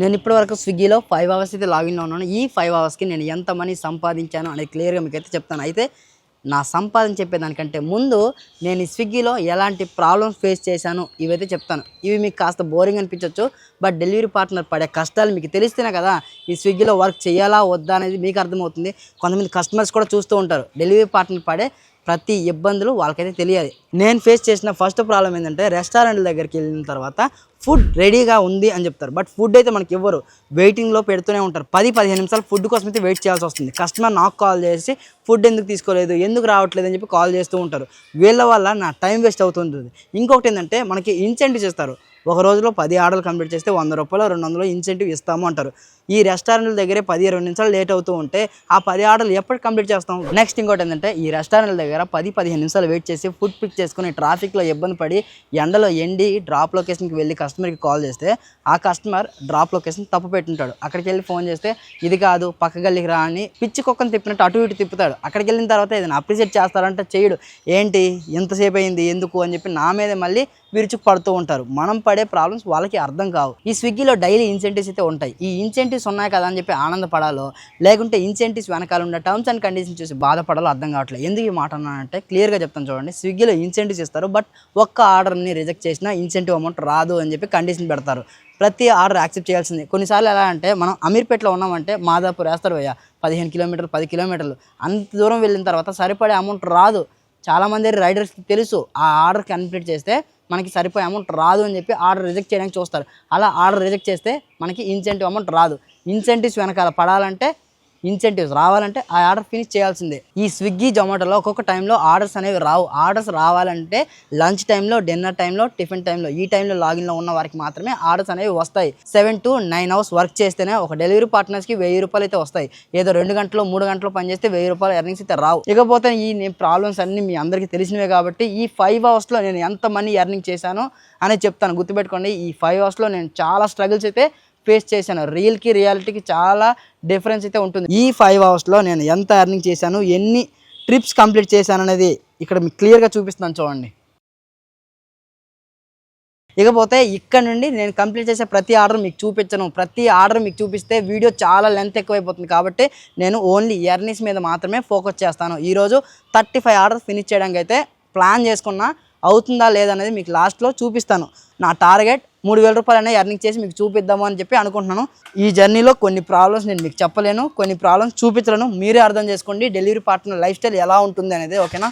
నేను ఇప్పటివరకు స్విగ్గీలో ఫైవ్ అవర్స్ అయితే లాగిన్లో ఉన్నాను. ఈ ఫైవ్ అవర్స్కి నేను ఎంత మనీ సంపాదించాను అనేది క్లియర్గా మీకు అయితే చెప్తాను. అయితే నా సంపాదన చెప్పేదానికంటే ముందు నేను ఈ స్విగ్గీలో ఎలాంటి ప్రాబ్లమ్స్ ఫేస్ చేశాను ఇవైతే చెప్తాను. ఇవి మీకు కాస్త బోరింగ్ అనిపించవచ్చు బట్ డెలివరీ పార్ట్నర్ పడే కష్టాలు మీకు తెలిస్తేనే కదా ఈ స్విగ్గీలో వర్క్ చేయాలా వద్దా అనేది మీకు అర్థమవుతుంది. కొంతమంది కస్టమర్స్ కూడా చూస్తూ ఉంటారు. డెలివరీ పార్ట్నర్ పడే ప్రతి ఇబ్బందులు వాళ్ళకైతే తెలియాలి. నేను ఫేస్ చేసిన ఫస్ట్ ప్రాబ్లం ఏంటంటే రెస్టారెంట్ దగ్గరికి వెళ్ళిన తర్వాత ఫుడ్ రెడీగా ఉంది అని చెప్తారు. బట్ ఫుడ్ అయితే మనకి ఇవ్వరు వెయిటింగ్లో పెడుతూనే ఉంటారు. పది పదిహేను నిమిషాలు ఫుడ్ కోసం అయితే వెయిట్ చేయాల్సి వస్తుంది. కస్టమర్ నాకు కాల్ చేసి ఫుడ్ ఎందుకు తీసుకోలేదు ఎందుకు రావట్లేదు అని చెప్పి కాల్ చేస్తూ ఉంటారు. వీళ్ళ వల్ల నా టైం వేస్ట్ అవుతుంటుంది. ఇంకొకటి ఏంటంటే మనకి ఇన్సెంటివ్ ఇస్తారు. ఒక రోజులో పది ఆర్డర్లు కంప్లీట్ చేస్తే వంద రూపాయలు రెండు వందలు ఇన్సెంటివ్ ఇస్తాము అంటారు. ఈ రెస్టారెంట్ల దగ్గరే పది ఇరవై నిమిషాలు లేట్ అవుతూ ఉంటే ఆ పది ఆర్డర్లు ఎప్పుడు కంప్లీట్ చేస్తాం? నెక్స్ట్ ఇంకోటి ఏంటంటే ఈ రెస్టారెంట్ల దగ్గర పది పదిహేను నిమిషాలు వెయిట్ చేసి ఫుడ్ పిక్ చేసుకుని ట్రాఫిక్లో ఇబ్బంది పడి ఎండలో ఎండి డ్రాప్ లొకేషన్కి వెళ్ళి కష్టం కస్టమర్కి కాల్ చేస్తే ఆ కస్టమర్ డ్రాప్ లొకేషన్ తప్పు పెట్టుంటాడు. అక్కడికి వెళ్ళి ఫోన్ చేస్తే ఇది కాదు పక్క గల్లికి రా అని పిచ్చి కుక్కను తిప్పినట్టు అటు ఇటు తిప్పుతాడు. అక్కడికి వెళ్ళిన తర్వాత ఏదైనా అప్రిషియేట్ చేస్తారంటే చేయడు ఏంటి? ఎంతసేపు అయింది? ఎందుకు? అని చెప్పి నా మీద మళ్ళీ విరుచుకు పడుతూ ఉంటారు. మనం పడే ప్రాబ్లమ్స్ వాళ్ళకి అర్థం కావు. ఈ స్విగ్గీలో డైలీ ఇన్సెంటివ్స్ అయితే ఉంటాయి. ఈ ఇన్సెంటివ్స్ ఉన్నాయి కదా అని చెప్పి ఆనందపడాలో లేకుంటే ఇన్సెంటివ్స్ వెనకాల ఉన్న టర్మ్స్ అండ్ కండిషన్స్ చూసి బాధపడాలో అర్థం కావట్లేదు. ఎందుకు ఈ మాట అన్నానంటే క్లియర్గా చెప్తాను చూడండి. స్విగ్గీలో ఇన్సెంటివ్స్ ఇస్తారు బట్ ఒక్క ఆర్డర్ని రిజెక్ట్ చేసినా ఇన్సెంటివ్ అమౌంట్ రాదు అని చెప్పి కండిషన్ పెడతారు. ప్రతి ఆర్డర్ యాక్సెప్ట్ చేయాల్సింది. కొన్నిసార్లు ఎలా అంటే మనం అమీర్పేటలో ఉన్నామంటే మాదాపూర్ వేస్తారు అయ్యా పదిహేను కిలోమీటర్లు పది కిలోమీటర్లు. అంత దూరం వెళ్ళిన తర్వాత సరిపడే అమౌంట్ రాదు. చాలామంది రైడర్స్కి తెలుసు ఆ ఆర్డర్ కంప్లీట్ చేస్తే మనకి సరిపోయే అమౌంట్ రాదు అని చెప్పి ఆర్డర్ రిజెక్ట్ చేయడానికి చూస్తారు. అలా ఆర్డర్ రిజెక్ట్ చేస్తే మనకి ఇన్సెంటివ్ అమౌంట్ రాదు. ఇన్సెంటివ్స్ వెనకాల పడాలంటే ఇన్సెంటివ్స్ రావాలంటే ఆ ఆర్డర్ ఫినిష్ చేయాల్సిందే. ఈ స్విగ్గీ జొమాటోలో ఒక్కొక్క టైంలో ఆర్డర్స్ అనేవి రావు. ఆర్డర్స్ రావాలంటే లంచ్ టైంలో డిన్నర్ టైంలో టిఫిన్ టైంలో ఈ టైంలో లాగిన్లో ఉన్న వారికి మాత్రమే ఆర్డర్స్ అనేవి వస్తాయి. Seven to nine hours work చేస్తేనే ఒక డెలివరీ పార్ట్నర్స్కి వెయ్యి రూపాయలు అయితే వస్తాయి. ఏదో రెండు గంటలు మూడు గంటలు పని చేస్తే వెయ్యి రూపాయలు ఎర్నింగ్స్ అయితే రావు. ఇకపోతే ఈ నేను ప్రాబ్లమ్స్ అన్నీ మీ అందరికీ తెలిసినవే కాబట్టి ఈ ఫైవ్ అవర్స్లో నేను ఎంత మనీ ఎర్నింగ్ చేశానో అనేది చెప్తాను. గుర్తుపెట్టుకోండి ఈ ఫైవ్ అవర్స్లో నేను చాలా స్ట్రగుల్స్ అయితే ఫేస్ చేశాను. రియల్కి రియాలిటీకి చాలా డిఫరెన్స్ అయితే ఉంటుంది. ఈ ఫైవ్ అవర్స్లో నేను ఎంత ఎర్నింగ్ చేశాను ఎన్ని ట్రిప్స్ కంప్లీట్ చేశాను అనేది ఇక్కడ మీకు క్లియర్గా చూపిస్తున్నాను చూడండి. ఇకపోతే ఇక్కడ నుండి నేను కంప్లీట్ చేసే ప్రతి ఆర్డర్ మీకు చూపించను. ప్రతి ఆర్డర్ మీకు చూపిస్తే వీడియో చాలా లెంత్ ఎక్కువైపోతుంది కాబట్టి నేను ఓన్లీ ఎర్నింగ్స్ మీద మాత్రమే ఫోకస్ చేస్తాను. ఈరోజు థర్టీ ఫైవ్ ఆర్డర్స్ ఫినిష్ చేయడానికి అయితే ప్లాన్ చేసుకున్నా అవుతుందా లేదా అనేది మీకు లాస్ట్లో చూపిస్తాను. నా టార్గెట్ మూడు వేల రూపాయలు ఎర్నింగ్ చేసి మీకు చూపిద్దాము అని చెప్పి అనుకుంటున్నాను. ఈ జర్నీలో కొన్ని ప్రాబ్లమ్స్ నేను మీకు చెప్పలేను. కొన్ని ప్రాబ్లమ్స్ చూపించలేను. మీరే అర్థం చేసుకోండి. డెలివరీ పార్ట్నర్ లైఫ్ స్టైల్ ఎలా ఉంటుంది అనేది ఓకేనా